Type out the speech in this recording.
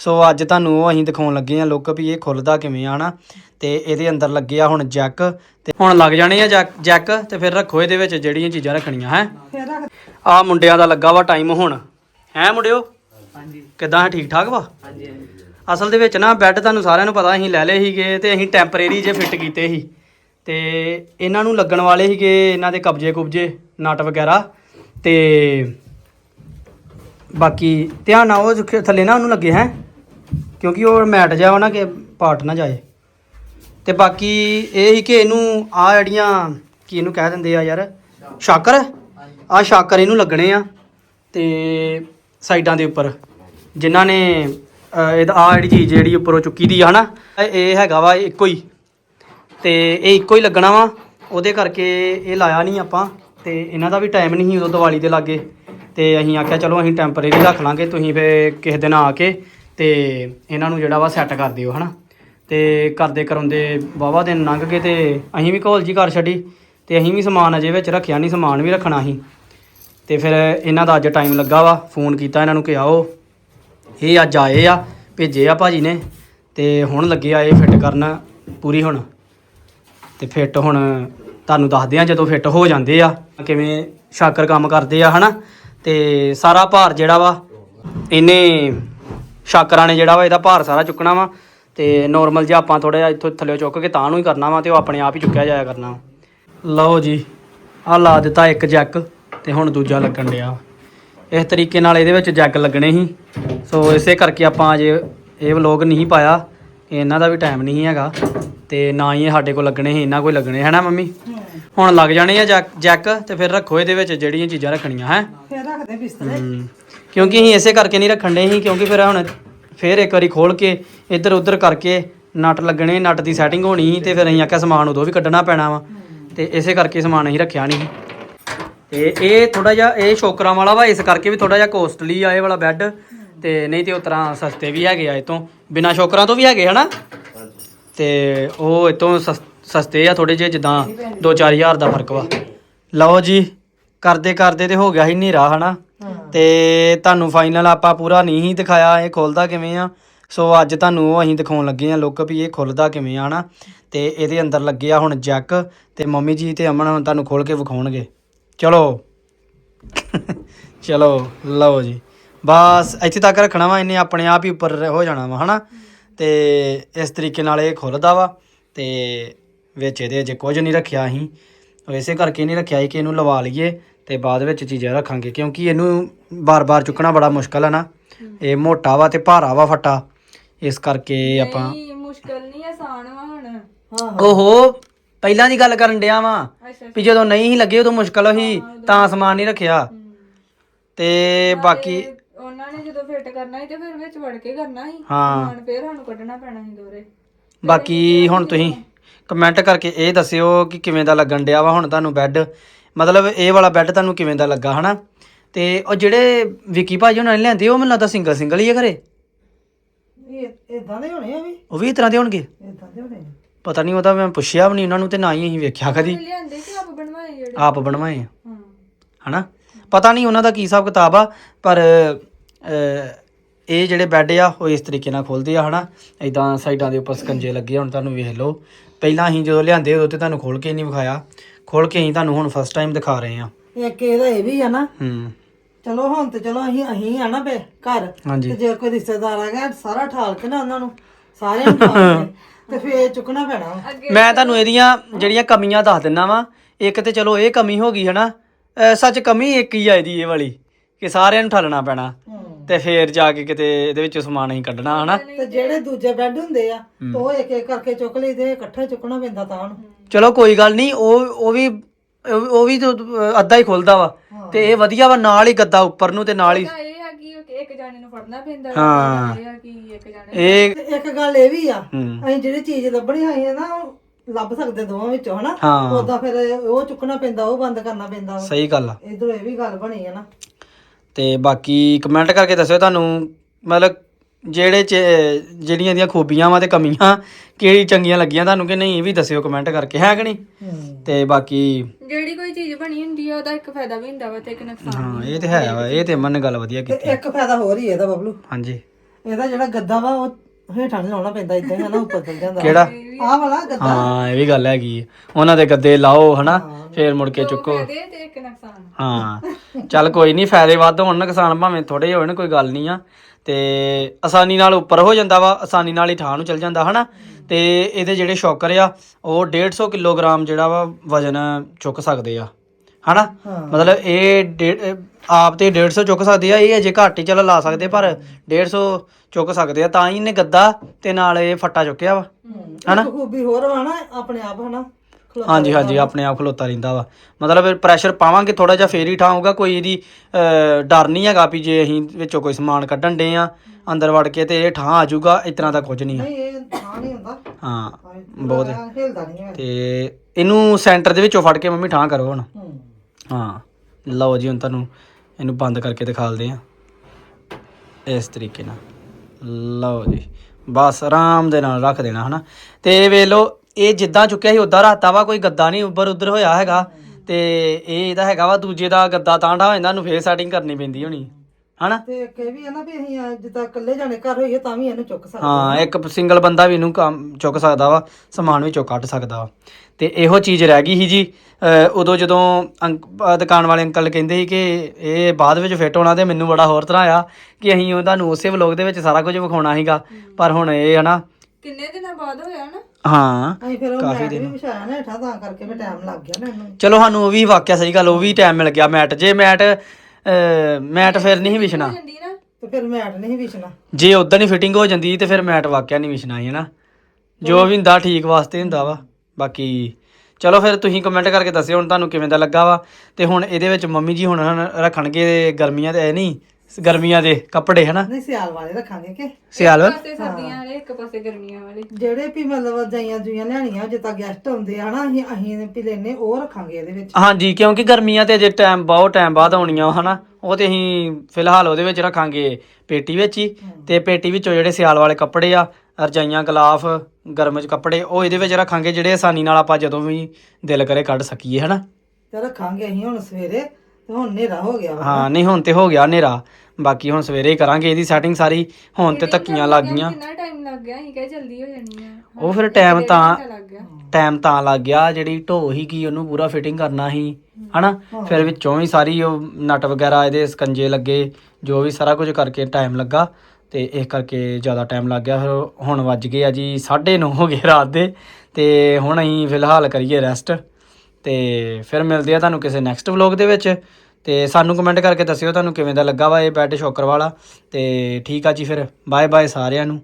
ਸੋ ਅੱਜ ਤੁਹਾਨੂੰ ਉਹ ਅਸੀਂ ਦਿਖਾਉਣ ਲੱਗੇ ਆ ਲੁੱਕ ਵੀ ਇਹ ਖੁੱਲਦਾ ਕਿਵੇਂ ਆ ਨਾ ਤੇ ਇਹਦੇ ਅੰਦਰ ਲੱਗੇ ਆ ਹੁਣ ਜੈਕ ਤੇ ਹੁਣ ਲੱਗ ਜਾਣੇ ਆ ਜੈਕ ਜੈਕ ਤੇ ਫਿਰ ਰੱਖੋ ਇਹਦੇ ਵਿੱਚ ਜਿਹੜੀਆਂ ਚੀਜ਼ਾਂ ਰੱਖਣੀਆਂ ਹੈ? ਆ ਮੁੰਡਿਆਂ ਦਾ ਲੱਗਾ ਵਾ ਟਾਈਮ ਹੁਣ ਹੈ ਮੁੰਡਿਓ? ਹਾਂਜੀ। ਕਿਦਾਂ ਹੈ ਠੀਕ ਠਾਕ ਵਾ? ਹਾਂਜੀ ਹਾਂਜੀ। ਅਸਲ ਦੇ ਵਿੱਚ ਨਾ ਬੈੱਡ ਤੁਹਾਨੂੰ ਸਾਰਿਆਂ ਨੂੰ ਪਤਾ ਅਸੀਂ ਲੈ ਲਏ ਸੀਗੇ ਤੇ ਅਸੀਂ ਟੈਂਪਰੇਰੀ ਜੇ ਫਿੱਟ ਕੀਤੇ ਸੀ। ਤੇ ਇਹਨਾਂ ਨੂੰ ਲੱਗਣ ਵਾਲੇ ਸੀਗੇ ਇਹਨਾਂ ਦੇ ਕਬਜੇ ਕੁਬਜੇ ਨਟ ਵਗੈਰਾ ਤੇ ਬਾਕੀ ਧਿਆਨ ਨਾਲ ਉਹ ਜੋ ਥੱਲੇ ਨਾ ਉਹਨੂੰ ਲੱਗੇ ਹੈ? ਕਿਉਂਕਿ ਉਹ ਮੈਟ ਜਾ ਵਾ ਨਾ ਕਿ ਪਾਟ ਨਾ ਜਾਏ। ਤੇ ਬਾਕੀ ਇਹ ਹੀ ਕਿ ਇਹਨੂੰ ਆ ਜਿਹੜੀਆਂ ਕੀ ਇਹਨੂੰ ਕਹਿ ਦਿੰਦੇ ਆ ਯਾਰ ਸ਼ਾਕਰ? ਆ ਸ਼ਾਕਰ ਇਹਨੂੰ ਲੱਗਣੇ ਆ ਤੇ ਸਾਈਡਾਂ ਦੇ ਉੱਪਰ। ਜਿਨ੍ਹਾਂ ਨੇ ਅਹ, ਇਹਦਾ ਆ ਜਿਹੜੀ ਚੀਜ਼ ਜਿਹੜੀ ਉੱਪਰੋਂ ਚੁੱਕੀ ਦੀ ਆ ਹਨਾ ਇਹ- ਇਹ ਹੈਗਾ ਵਾ ਇੱਕੋ ਹੀ। ਤੇ ਇਹ ਇੱਕੋ ਹੀ ਲੱਗਣਾ ਵਾ ਉਹਦੇ ਕਰਕੇ ਇਹ ਲਾਇਆ ਨਹੀਂ ਆਪਾਂ ਤੇ ਇਹਨਾਂ ਦਾ ਵੀ ਟਾਈਮ ਨਹੀਂ ਸੀ ਉਦੋਂ ਦੀਵਾਲੀ ਦੇ ਲਾਗੇ। ਤੇ ਅਸੀਂ ਆਖਿਆ ਚਲੋ ਅਸੀਂ ਟੈਂਪਰੇਰੀ ਰੱਖ ਲਾਂਗੇ ਤੁਸੀਂ ਫੇ ਕਿਸੇ ਦਿਨ ਆ ਕੇ ਤੇ ਇਹਨਾਂ ਨੂੰ ਜਿਹੜਾ ਵਾ ਸੈੱਟ ਕਰ ਦਿਓ, ਹਨਾ? ਤੇ ਕਰਦੇ ਕਰਾਉਂਦੇ ਵਾਵਾ ਦਿਨ ਲੰਘ ਗਏ ਤੇ ਅਸੀਂ ਵੀ ਘੋਲ ਜੀ ਕਰ ਛੱਡੀ ਤੇ ਅਸੀਂ ਵੀ ਸਮਾਨ ਅਜੇ ਵਿੱਚ ਰੱਖਿਆ ਨਹੀਂ ਸਮਾਨ ਵੀ ਰੱਖਣਾ ਸੀ। ਤੇ ਫਿਰ ਇਹਨਾਂ ਦਾ ਅੱਜ ਟਾਈਮ ਲੱਗਾ ਵਾ, ਫੋਨ ਕੀਤਾ ਇਹਨਾਂ ਨੂੰ ਕਿ ਆਓ। ਇਹ ਅੱਜ ਆਏ ਆ, ਭੇਜੇ ਆ ਭਾਜੀ ਨੇ ਤੇ ਹੁਣ ਲੱਗੇ ਆ ਇਹ ਫਿੱਟ ਕਰਨ ਪੂਰੀ ਹੁਣ। ਤੇ ਫਿੱਟ ਹੁਣ ਤੁਹਾਨੂੰ ਦੱਸਦੇ ਆ ਜਦੋਂ ਫਿੱਟ ਹੋ ਜਾਂਦੇ ਆ, ਕਿਵੇਂ ਸ਼ਾਕਰ ਕੰਮ ਕਰਦੇ ਆ, ਹਨਾ? ਤੇ ਸਾਰਾ ਭਾਰ ਜਿਹੜਾ ਵਾ, ਇਹਨੇ ਸ਼ਾਕਰਾਂ ਨੇ ਜਿਹੜਾ ਵਾ ਇਹਦਾ ਭਾਰ ਸਾਰਾ ਚੁੱਕਣਾ ਵਾ ਤੇ ਨਾਰਮਲ ਜਿਹਾ ਆਪਾਂ ਥੋੜਾ ਜਿਹਾ ਇੱਥੋਂ ਥੱਲੇ ਚੁੱਕ ਕੇ ਤਾਂ ਨੂੰ ਹੀ ਕਰਨਾ ਵਾ ਤੇ ਉਹ ਆਪਣੇ ਆਪ ਹੀ ਚੁੱਕਿਆ ਜਾਇਆ ਕਰਨਾ। ਲਓ ਜੀ ਆ ਲਾ ਦਿੱਤਾ ਇੱਕ ਜੈਕ ਤੇ ਹੁਣ ਦੂਜਾ ਲੱਗਣ ਡਿਆ ਇਸ ਤਰੀਕੇ ਨਾਲ ਇਹਦੇ ਵਿੱਚ ਜੈਕ ਲੱਗਣੇ ਸੀ। ਸੋ ਇਸੇ ਕਰਕੇ ਆਪਾਂ ਅਜੇ ਇਹ ਵਲੋਗ ਨਹੀਂ ਪਾਇਆ ਕਿ ਇਹਨਾਂ ਦਾ ਵੀ ਟਾਈਮ ਨਹੀਂ ਹੈਗਾ ਤੇ ਨਾ ਹੀ ਇਹ ਸਾਡੇ ਕੋਲ ਲੱਗਣੇ ਸੀ ਇਹਨਾਂ ਕੋਲ ਲੱਗਣੇ ਹੈ ਨਾ ਮੰਮੀ? ਹੁਣ ਲੱਗ ਜਾਣੇ ਆ ਜੈਕ ਤੇ ਫਿਰ ਰੱਖੋ ਇਹਦੇ ਵਿੱਚ ਜਿਹੜੀਆਂ ਚੀਜ਼ਾਂ ਰੱਖਣੀਆਂ ਹੈ? ਫੇਰ ਰੱਖਦੇ ਬਿਸਤਰੇ। ਕਿਉਂਕਿ ਅਸੀਂ ਇਸੇ ਕਰਕੇ ਨਹੀਂ ਰੱਖਣ ਦੇ ਸੀ, ਕਿਉਂਕਿ ਫਿਰ ਹੁਣ ਫਿਰ ਇੱਕ ਵਾਰੀ ਖੋਲ ਕੇ ਇੱਧਰ ਉੱਧਰ ਕਰਕੇ ਨਟ ਲੱਗਣੇ, ਨਟ ਦੀ ਸੈਟਿੰਗ ਹੋਣੀ ਸੀ ਤੇ ਫਿਰ ਅਸੀਂ ਆਖਿਆ ਸਮਾਨ ਉਦੋਂ ਵੀ ਕੱਢਣਾ ਪੈਣਾ ਵਾ ਤੇ ਇਸੇ ਕਰਕੇ ਸਮਾਨ ਅਸੀਂ ਰੱਖਿਆ ਨਹੀਂ ਸੀ। ਤੇ ਇਹ ਥੋੜਾ ਜਿਹਾ ਇਹ ਸ਼ੋਕਰਾਂ ਵਾਲਾ ਵਾ, ਇਸ ਕਰਕੇ ਵੀ ਥੋੜਾ ਜਿਹਾ ਕੋਸਟਲੀ ਆ ਇਹ ਵਾਲਾ ਬੈੱਡ ਤੇ ਨਹੀਂ ਤੇ ਉਸ ਤਰ੍ਹਾਂ ਸਸਤੇ ਵੀ ਹੈਗੇ ਆ ਇਹ ਤੋਂ। ਬਿਨਾ ਸ਼ੋਕਰਾਂ ਤੋਂ ਵੀ ਹੈਗੇ, ਹਨਾ? ਤੇ ਉਹ ਇਹ ਤੋਂ ਸਸ- ਸਸਤੇ ਆ ਥੋੜੇ ਜਿਹੇ, ਜਿੱਦਾਂ 2-4000 ਦਾ ਫ਼ਰਕ ਵਾ। ਲਓ ਜੀ ਕਰਦੇ ਕਰਦੇ ਤੇ ਹੋ ਗਿਆ ਸੀ ਹਨੇਰਾ, ਹਨਾ? ਤੇ ਤੁਹਾਨੂੰ ਫਾਈਨਲ ਆਪਾਂ ਪੂਰਾ ਨਹੀਂ ਹੀ ਦਿਖਾਇਆ, ਇਹ ਖੁੱਲਦਾ ਕਿਵੇਂ ਆ? ਸੋ ਅੱਜ ਤੁਹਾਨੂੰ ਉਹ ਅਸੀਂ ਦਿਖਾਉਣ ਲੱਗੇ ਆ ਲੁੱਕ ਵੀ ਇਹ ਖੁੱਲਦਾ ਕਿਵੇਂ ਆ ਨਾ ਤੇ ਇਹਦੇ ਅੰਦਰ ਲੱਗੇ ਆ ਹੁਣ ਜੈਕ ਤੇ ਮੰਮੀ ਜੀ ਤੇ ਅਮਨ ਹੁਣ ਤੁਹਾਨੂੰ ਖੋਲ ਕੇ ਵਿਖਾਉਣਗੇ। ਚਲੋ। ਚਲੋ, ਲਓ ਜੀ। ਬਸ, ਇੱਥੇ ਤੱਕ ਰੱਖਣਾ ਵਾ, ਇਹਨੇ ਆਪਣੇ ਆਪ ਹੀ ਉੱਪਰ ਹੋ ਜਾਣਾ ਵਾ, ਹਨਾ? ਤੇ ਇਸ ਤਰੀਕੇ ਨਾਲ ਇਹ ਖੁੱਲਦਾ ਵਾ, ਤੇ ਵਿੱਚ ਇਹਦੇ ਅਜੇ ਕੁਝ ਨਹੀਂ ਰੱਖਿਆ ਅਸੀਂ। ਇਸੇ ਕਰਕੇ ਨਹੀਂ ਰੱਖਿਆ ਕਿ ਇਹਨੂੰ ਲਵਾ ਲਈਏ। ਤੇ ਬਾਅਦ ਵਿੱਚ ਚੀਜ਼ਾਂ ਰੱਖਾਂਗੇ ਕਿਉਂਕਿ ਇਹਨੂੰ ਬਾਰ-ਬਾਰ ਚੁੱਕਣਾ ਬੜਾ ਮੁਸ਼ਕਲ ਹੈ ਨਾ। ਇਹ ਮੋਟਾ ਵਾ ਤੇ ਭਾਰਾ ਵਾ ਫੱਟਾ। ਇਸ ਕਰਕੇ ਆਪਾਂ ਨਹੀਂ ਮੁਸ਼ਕਲ ਨਹੀਂ ਆਸਾਨ ਵਾ ਹੁਣ। ਹਾਂ ਓਹੋ ਪਹਿਲਾਂ ਦੀ ਗੱਲ ਕਰਨ ਡਿਆ ਵਾਂ ਅੱਛਾ ਵੀ ਜਦੋਂ ਨਹੀਂ ਲੱਗੇ ਉਦੋਂ ਮੁਸ਼ਕਲ ਸੀ ਤਾਂ ਸਮਾਨ ਨਹੀਂ ਰੱਖਿਆ। ਤੇ ਬਾਕੀ ਤੇ ਉਹਨਾਂ ਨੇ ਜਦੋਂ ਫਿੱਟ ਕਰਨਾ ਸੀ ਤੇ ਫਿਰ ਵਿੱਚ ਵੜ ਕੇ ਕਰਨਾ ਸੀ। ਹਾਂ। ਹੁਣ ਫੇਰ ਸਾਨੂੰ ਕੱਢਣਾ ਪੈਣਾ ਸੀ ਦੋਰੇ ਬਾਕੀ ਹੁਣ ਤੁਸੀਂ ਕਮੈਂਟ ਕਰਕੇ ਇਹ ਦੱਸਿਓ ਕਿ ਕਿਵੇਂ ਦਾ ਲੱਗਣ ਡਿਆ ਵਾ ਹੁਣ ਤੁਹਾਨੂੰ ਬੈੱਡ ਮਤਲਬ ਇਹ ਵਾਲਾ ਬੈੱਡ ਤੁਹਾਨੂੰ ਕਿਵੇਂ ਦਾ ਲੱਗਾ ਹਨਾ? ਤੇ ਉਹ ਜਿਹੜੇ ਵਿੱਕੀ ਭਾਜੀ ਉਹਨਾਂ ਨੇ ਲਿਆਂਦੇ ਉਹ ਮੈਨੂੰ ਲੱਗਦਾ ਸਿੰਗਲ ਸਿੰਗਲ ਹੀ ਆ ਘਰੇ? ਇਹ ਇਦਾਂ ਦੇ ਹੋਣੇ ਆ ਵੀ। ਉਹ ਵੀ ਇਸ ਤਰ੍ਹਾਂ ਦੇ ਹੋਣਗੇ? ਇਦਾਂ ਦੇ ਹੋਣੇ ਆ। ਪਤਾ ਨਹੀਂ ਉਹਦਾ ਮੈਂ ਪੁੱਛਿਆ ਵੀ ਨਹੀਂ ਉਹਨਾਂ ਨੂੰ ਤੇ ਨਾ ਹੀ ਅਸੀਂ ਵੇਖਿਆ ਕਦੀ। ਲਿਆਂਦੇ ਕਿ ਆਪ ਬਣਵਾਏ ਜਿਹੜੇ? ਆਪ ਬਣਵਾਏ ਆ। ਹਾਂ। ਹਨਾ? ਪਤਾ ਨਹੀਂ ਉਹਨਾਂ ਦਾ ਕੀ ਹਿਸਾਬ ਕਿਤਾਬ ਆ ਪਰ ਅਹ, ਇਹ ਜਿਹੜੇ ਬੈੱਡ ਆ ਉਹ ਇਸ ਤਰੀਕੇ ਨਾਲ ਖੁੱਲਦੇ ਆ ਹਨਾ? ਇਦਾਂ ਸਾਈਡਾਂ ਦੇ ਉੱਪਰ ਸਕੰਜੇ ਲੱਗੇ ਆ, ਹੁਣ ਤੁਹਾਨੂੰ ਵੇਖ ਲਓ। ਪਹਿਲਾਂ ਅਸੀਂ ਜਦੋਂ ਲਿਆਂਦੇ ਉਦੋਂ ਤੇ ਤੁਹਾਨੂੰ ਖੋਲ ਕੇ ਨਹੀਂ ਵਿਖਾਇਆ। ਖੋਲ ਕੇ ਅਸੀਂ ਤੁਹਾਨੂੰ ਹੁਣ ਫਸਟ ਟਾਈਮ ਦਿਖਾ ਰਹੇ ਆ ਇੱਕ ਇਹਦਾ ਇਹ ਵੀ ਆ ਨਾ। ਹੂੰ। ਚਲੋ ਹੁਣ ਤੇ ਚਲੋ ਅਸੀਂ ਅਸੀਂ ਆ ਨਾ ਬੇ ਘਰ। ਹਾਂਜੀ। ਤੇ ਜੇ ਕੋਈ ਰਿਸ਼ਤੇਦਾਰ ਆ ਗਿਆ ਸਾਰਾ ਠਾਲ ਕੇ ਨਾ ਉਹਨਾਂ ਨੂੰ ਸਾਰਿਆਂ ਨੂੰ ਠਾਲ ਕੇ। ਤੇ ਫੇਰ ਚੁੱਕਣਾ ਪੈਣਾ ਵਾ। ਮੈਂ ਤੁਹਾਨੂੰ ਇਹਦੀਆਂ ਜਿਹੜੀਆਂ ਕਮੀਆਂ ਦੱਸ ਦਿੰਦਾ ਵਾਂ ਇੱਕ ਤੇ ਚਲੋ ਇਹ ਕਮੀ ਹੋ ਗਈ ਹਨਾ। ਅਹ, ਸੱਚ ਕਮੀ ਇੱਕ ਹੀ ਆ ਇਹਦੀ ਇਹ ਵਾਲੀ ਕਿ ਸਾਰਿਆਂ ਨੂੰ ਠੱਲਣਾ ਪੈਣਾ। ਤੇ ਫੇਰ ਜਾ ਕੇ ਕਿਤੇ ਇਹਦੇ ਵਿੱਚੋਂ ਸਮਾਨ ਅਸੀਂ ਕੱਢਣਾ ਹਨਾ। ਤੇ ਜਿਹੜੇ ਦੂਜੇ ਬੈੱਡ ਹੁੰਦੇ ਆ ਤੇ ਉਹ ਇੱਕ ਇੱਕ ਕਰਕੇ ਚੁੱਕ ਲਈਦੇ ਇਕੱਠੇ ਚੁੱਕਣਾ ਪੈਂਦਾ ਤਾਂ ਉਹਨੂੰ ਚਲੋ ਕੋਈ ਗੱਲ ਨਹੀਂ ਉਹ ਉਹ ਵੀ ਉਹ ਉਹ ਵੀ ਤਾਂ, ਅੱਧਾ ਹੀ ਖੁੱਲਦਾ ਵਾ। ਤੇ ਇਹ ਵਧੀਆ ਵਾ ਨਾਲ ਹੀ ਗੱਦਾ ਉੱਪਰ ਨੂੰ ਤੇ ਨਾਲ ਹੀ। ਤਾਂ ਇਹ ਆ ਕਿ ਇੱਕ- ਇੱਕ ਜਾਣੇ ਨੂੰ ਫੜਨਾ ਪੈਂਦਾ। ਹਾਂ। ਇਹ ਆ ਕਿ ਇੱਕ ਜਾਣੇ ਇਹ ਤੇ ਇੱਕ ਗੱਲ ਇਹ ਵੀ ਆ ਹੂੰ। ਅਸੀਂ ਜਿਹੜੀ ਚੀਜ਼ ਲੱਭਣੀ ਹੋਈ ਹੈ ਨਾ ਉਹ ਲੱਭ ਸਕਦੇ ਦੋਵਾਂ ਵਿੱਚੋਂ ਹਨਾ? ਹਾਂ। ਉਦਾਂ ਫਿਰ ਉਹ ਚੁੱਕਣਾ ਪੈਂਦਾ ਉਹ ਬੰਦ ਕਰਨਾ ਪੈਂਦਾ। ਸਹੀ ਗੱਲ ਆ। ਇੱਧਰੋਂ ਇਹ ਵੀ ਗੱਲ ਬਣੀ ਹੈ ਨਾ। ਤੇ ਬਾਕੀ ਕਮੈਂਟ ਕਰਕੇ ਦੱਸਿਓ ਤੁਹਾਨੂੰ ਮਤਲਬ ਜਿਹੜੇ ਚ- ਜਿਹੜੀਆਂ ਦੀਆਂ ਖੂਬੀਆਂ ਵਾ ਤੇ ਕਮੀਆਂ ਕਿਹੜੀ ਚੰਗੀਆਂ ਲੱਗੀਆਂ ਤੁਹਾਨੂੰ ਕਿ ਨਹੀਂ ਇਹ ਵੀ ਦੱਸਿਓ ਕਮੈਂਟ ਕਰਕੇ ਹੈ ਕਿ ਨਹੀਂ? ਤੇ ਬਾਕੀ ਜਿਹੜੀ ਕੋਈ ਚੀਜ਼ ਬਣੀ ਹੁੰਦੀ ਆ ਉਹਦਾ ਇੱਕ ਫਾਇਦਾ ਵੀ ਹੁੰਦਾ ਵਾ ਤੇ ਇੱਕ ਨੁਕਸਾਨ ਹਾਂ ਇਹ ਤੇ ਹੈ ਵਾ ਇਹ ਤੇ ਮਨ ਗੱਲ ਵਧੀਆ ਤੇ ਕੀਤੀ। ਇੱਕ ਫਾਇਦਾ ਹੋਰ ਹੀ ਇਹਦਾ ਬਬਲੂ। ਹਾਂਜੀ। ਇਹਦਾ ਜਿਹੜਾ ਗੱਦਾ ਵਾ ਉਹ ਹੇਠਾਂ ਨਹੀਂ ਲਾਉਣਾ ਪੈਂਦਾ ਇਦਾਂ ਹੀ ਹਨਾ ਉੱਪਰ ਚਲ ਜਾਂਦਾ। ਕਿਹੜਾ? ਆਹ ਵਾਲਾ ਗੱਦਾ। ਹਾਂ ਇਹ ਵੀ ਗੱਲ ਹੈਗੀ ਹੈ। ਉਹਨਾਂ ਦੇ ਗੱਦੇ ਲਾਓ ਹਨਾ ਫੇਰ ਮੁੜ ਕੇ ਚੁੱਕੋ। ਦੇ ਤੇ ਇੱਕ ਨੁਕਸਾਨ। ਹਾਂ। ਚੱਲ ਕੋਈ ਨਹੀਂ ਫਾਇਦੇ ਵੱਧ ਹੋਣ ਨੁਕਸਾਨ ਭਾਵੇਂ ਥੋੜੇ ਹੋਣ ਕੋਈ ਗੱਲ ਨਹੀਂ ਆ। ਤੇ ਆਸਾਨੀ ਨਾਲ ਉੱਪਰ ਹੋ ਜਾਂਦਾ ਵਾ ਆਸਾਨੀ ਨਾਲ ਹੀ ਠਾਹ ਨੂੰ ਚਲ ਜਾਂਦਾ ਹਨਾ? ਤੇ ਇਹਦੇ ਜਿਹੜੇ ਸ਼ੌਕਰ ਆ ਉਹ 150 ਕਿਲੋਗ੍ਰਾਮ ਜਿਹੜਾ ਵਾ ਵਜਨ ਚੁੱਕ ਸਕਦੇ ਆ ਹਨਾ। ਮਤਲਬ ਇਹ ਡੇ- ਆਪ ਤੇ 150 ਚੁੱਕ ਸਕਦੇ ਆ ਇਹ ਅਜੇ ਘੱਟ ਹੀ ਚਲੋ ਲਾ ਸਕਦੇ ਪਰ 150 ਚੁੱਕ ਸਕਦੇ ਆ ਤਾਂ ਹੀ ਇਹਨੇ ਗੱਦਾ ਤੇ ਨਾਲ ਇਹ ਫੱਟਾ ਚੁੱਕਿਆ ਵਾ ਹਨਾ? ਖੂਬੀ ਹੋਰ ਵਾ ਨਾ ਆਪਣੇ ਆਪ ਹਨਾ? ਹਾਂਜੀ ਹਾਂਜੀ ਆਪਣੇ ਆਪ ਖਲੋਤਾ ਰਹਿੰਦਾ ਵਾ। ਮਤਲਬ ਪ੍ਰੈਸ਼ਰ ਪਾਵਾਂਗੇ ਥੋੜਾ ਜਿਹਾ ਫੇਰ ਹੀ ਠਾਊਗਾ ਕੋਈ ਇਹਦੀ ਅਹ, ਡਰ ਨਹੀਂ ਹੈਗਾ ਵੀ ਜੇ ਅਸੀਂ ਵਿੱਚੋਂ ਕੋਈ ਸਮਾਨ ਕੱਢਣ ਡੇ ਆ ਅੰਦਰ ਵੜ ਕੇ ਤੇ ਇਹ ਠਾਂ ਆ ਜਾਊਗਾ ਇਸ ਤਰ੍ਹਾਂ ਦਾ ਕੁਝ ਨਹੀਂ ਆ। ਨਹੀਂ ਇਹ ਥਾਂ ਨਹੀਂ ਹੁੰਦਾ। ਹਾਂ ਬਹੁਤ। ਹਿਲਦਾ ਨਹੀਂ ਹੈ ਤੇ ਇਹਨੂੰ ਸੈਂਟਰ ਦੇ ਵਿੱਚੋਂ ਫੜ ਕੇ ਮੰਮੀ ਠਾਂ ਕਰੋ ਹੁਣ। ਹੂੰ। ਹਾਂ ਲਓ ਜੀ ਹੁਣ ਤੁਹਾਨੂੰ ਇਹਨੂੰ ਬੰਦ ਕਰਕੇ ਦਿਖਾਲਦੇ ਆ ਇਸ ਤਰੀਕੇ ਨਾਲ। ਲਓ ਜੀ ਬਸ ਆਰਾਮ ਦੇ ਨਾਲ ਰੱਖ ਦੇਣਾ ਹਨਾ। ਤੇ ਇਹ ਵੇਖ ਲਓ ਇਹ ਜਿੱਦਾਂ ਚੁੱਕਿਆ ਸੀ ਉਦਾਂ ਰਾਤਾ ਵਾ ਕੋਈ ਗੱਦਾ ਨਹੀਂ ਉੱਪਰ ਉੱਧਰ ਹੋਇਆ ਹੈਗਾ। ਤੇ ਇਹ ਇਹਦਾ ਹੈਗਾ ਵਾ ਦੂਜੇ ਦਾ ਗੱਦਾ ਤਾਂ ਢਾ ਜਾਂਦਾ ਨੂੰ ਫੇਰ ਸੈਟਿੰਗ ਕਰਨੀ ਪੈਂਦੀ ਹੋਣੀ ਹਨਾ? ਤੇ ਇੱਕ ਇਹ ਵੀ ਹੈ ਨਾ ਵੀ ਅਸੀਂ ਜਿੱਦਾਂ ਇਕੱਲੇ ਜਾਣੇ ਘਰ ਹੋਈਏ ਤਾਂ ਵੀ ਇਹਨੂੰ ਚੁੱਕ ਸਕਦੇ ਹਾਂ। ਇੱਕ ਸਿੰਗਲ ਬੰਦਾ ਵੀ ਇਹਨੂੰ ਕੰਮ ਚੁੱਕ ਸਕਦਾ ਵਾ ਸਮਾਨ ਵਿੱਚੋਂ ਕੱਢ ਸਕਦਾ ਵਾ। ਤੇ ਇਹੋ ਚੀਜ਼ ਰਹਿ ਗਈ ਸੀ ਜੀ ਅਹ ਉਦੋਂ ਜਦੋਂ ਅੰਕ- ਅਹ ਦੁਕਾਨ ਵਾਲੇ ਅੰਕਲ ਕਹਿੰਦੇ ਸੀ ਕਿ ਇਹ ਬਾਅਦ ਵਿੱਚ ਫਿੱਟ ਹੋਣਾ ਤੇ ਮੈਨੂੰ ਬੜਾ ਹੋਰ ਤਰ੍ਹਾਂ ਆ ਕਿ ਅਸੀਂ ਉਹ ਤੁਹਾਨੂੰ ਉਸੇ ਵਲੌਗ ਦੇ ਵਿੱਚ ਸਾਰਾ ਕੁਝ ਵਿਖਾਉਣਾ ਸੀਗਾ। ਪਰ ਹੁਣ ਇਹ ਹਨਾ? ਕਿੰਨੇ ਦਿਨਾਂ ਬਾਅਦ ਹੋਇਆ ਨਾ? ਹਾਂ। ਅਸੀਂ ਫਿਰ ਉਹ ਮੈਟ ਵੀ ਵਿਛਾਇਆ ਨਾ ਹੇਠਾਂ ਤਾਂ ਕਰਕੇ ਵੀ ਟਾਈਮ ਲੱਗ ਗਿਆ ਨਾ ਇਹਨੂੰ ਚਲੋ ਸਾਨੂੰ ਉਹ ਵੀ ਵਾਕਿਆ ਸਹੀ ਗੱਲ ਉਹ ਵੀ ਟਾਈਮ ਮਿਲ ਗਿਆ ਮੈਟ। ਜੇ ਮੈਟ ਅਹ ਮੈਟ ਫਿਰ ਨਹੀਂ ਸੀ ਵਿਛਣਾ ਜਾਂਦੀ ਨਾ। ਤੇ ਫਿਰ ਮੈਟ ਨਹੀਂ ਵਿਛਣਾ। ਜੇ ਉਦਾਂ ਹੀ ਫਿਟਿੰਗ ਹੋ ਜਾਂਦੀ ਤੇ ਫਿਰ ਮੈਟ ਵਾਕਿਆ ਨਹੀਂ ਵਿਛਣਾ ਹੈ ਨਾ? ਜੋ ਵੀ ਹੁੰਦਾ ਠੀਕ ਵਾਸਤੇ ਹੁੰਦਾ ਵਾ। ਬਾਕੀ ਚਲੋ ਫਿਰ ਤੁਸੀਂ ਕਮੈਂਟ ਕਰਕੇ ਦੱਸਿਓ ਹੁਣ ਤੁਹਾਨੂੰ ਕਿਵੇਂ ਦਾ ਲੱਗਾ ਵਾ। ਤੇ ਹੁਣ ਇਹਦੇ ਵਿੱਚ ਮੰਮੀ ਜੀ ਹੁਣ ਹਨ ਰੱਖਣਗੇ ਗਰਮੀਆਂ ਦੇ ਇਹ ਨਹੀਂ। ਗਰਮੀਆਂ ਦੇ ਕੱਪੜੇ ਹਨਾ? ਨਹੀਂ ਸਿਆਲ ਵਾਲੇ ਰੱਖਾਂਗੇ ਕਿ? ਸਿਆਲ ਇੱਕ ਪਾਸੇ ਸਰਦੀਆਂ ਵਾਲੇ ਇੱਕ ਪਾਸੇ ਗਰਮੀਆਂ ਵਾਲੇ। ਜਿਹੜੇ ਵੀ ਮਤਲਬ ਜਾਈਆਂ ਜੁਈਆਂ ਲਿਆਣੀਆਂ ਜਿੱਦਾਂ ਗੈਸਟ ਆਉਂਦੇ ਆ ਹਨਾ? ਅਸੀਂ ਅਸੀਂ ਵੀ ਲੈਨੇ ਉਹ ਰੱਖਾਂਗੇ ਇਹਦੇ ਵਿੱਚ। ਹਾਂਜੀ ਕਿਉਂਕਿ ਗਰਮੀਆਂ ਤੇ ਅਜੇ ਟਾਈਮ ਬਹੁਤ ਟਾਈਮ ਬਾਅਦ ਆਉਣੀਆਂ ਹਨਾ? ਉਹ ਤੇ ਅਸੀਂ ਫਿਲਹਾਲ ਉਹਦੇ ਵਿੱਚ ਰੱਖਾਂਗੇ ਪੇਟੀ ਵਿੱਚ ਹੀ। ਤੇ ਪੇਟੀ ਵਿੱਚੋਂ ਜਿਹੜੇ ਸਿਆਲ ਵਾਲੇ ਕੱਪੜੇ ਆ ਰਜਾਈਆਂ ਗਲਾਫ ਗਰਮ ਚ ਕੱਪੜੇ ਉਹ ਇਹਦੇ ਵਿੱਚ ਰੱਖਾਂਗੇ ਜਿਹੜੇ ਆਸਾਨੀ ਨਾਲ ਆਪਾਂ ਜਦੋਂ ਵੀ ਦਿਲ ਕਰੇ ਕੱਢ ਸਕੀਏ ਹਨਾ? ਤੇ ਰੱਖਾਂਗੇ ਅਸੀਂ ਹੁਣ ਸਵੇਰੇ। ਤੇ ਹੁਣ ਹਨੇਰਾ ਹੋ ਗਿਆ ਵਾ। ਹਾਂ ਨਹੀਂ ਹੁਣ ਤੇ ਹੋ ਗਿਆ ਹਨੇਰਾ। ਬਾਕੀ ਹੁਣ ਸਵੇਰੇ ਹੀ ਕਰਾਂਗੇ ਇਹਦੀ ਸੈਟਿੰਗ ਸਾਰੀ। ਹੁਣ ਤੇ ਧੱਕੀਆਂ ਲੱਗ ਗਈਆਂ। ਕਿੰਨਾ ਟਾਈਮ ਲੱਗ ਗਿਆ? ਅਸੀਂ ਕਿਹਾ ਜਲਦੀ ਹੋ ਜਾਣੀ ਆ। ਉਹ ਫਿਰ ਟਾਈਮ ਤਾਂ ਪਤਾ ਲੱਗ ਗਿਆ। ਟਾਈਮ ਤਾਂ ਲੱਗ ਗਿਆ। ਜਿਹੜੀ ਢੋ ਹੀ ਕੀ ਉਹਨੂੰ ਪੂਰਾ ਫਿਟਿੰਗ ਕਰਨਾ ਸੀ ਹਨਾ? ਫਿਰ ਵਿੱਚੋਂ ਵੀ ਸਾਰੀ ਉਹ ਨਟ ਵਗੈਰਾ ਇਹਦੇ ਸਕੰਜੇ ਲੱਗੇ। ਜੋ ਵੀ ਸਾਰਾ ਕੁਝ ਕਰਕੇ ਟਾਈਮ ਲੱਗਾ। ਤੇ ਇਸ ਕਰਕੇ ਜ਼ਿਆਦਾ ਟਾਈਮ ਲੱਗ ਗਿਆ। ਫਿਰ ਹੁਣ ਵੱਜ ਗਏ ਆ ਜੀ 9:30 ਹੋ ਗਏ ਰਾਤ ਦੇ। ਤੇ ਹੁਣ ਅਸੀਂ ਫਿਲਹਾਲ ਕਰੀਏ ਰੈਸਟ ਤੇ ਫਿਰ ਮਿਲਦੇ ਆ ਤੁਹਾਨੂੰ ਕਿਸੇ ਨੈਕਸਟ ਵਲੌਗ ਦੇ ਵਿੱਚ। ਤੇ ਸਾਨੂੰ ਕਮੈਂਟ ਕਰਕੇ ਦੱਸਿਓ ਤੁਹਾਨੂੰ ਕਿਵੇਂ ਦਾ ਲੱਗਾ ਵਾ ਇਹ ਬੈੱਡ ਸ਼ੋਕਰ ਵਾਲਾ। ਤੇ ਠੀਕ ਆ ਜੀ ਫਿਰ। ਬਾਏ ਬਾਏ ਸਾਰਿਆਂ ਨੂੰ।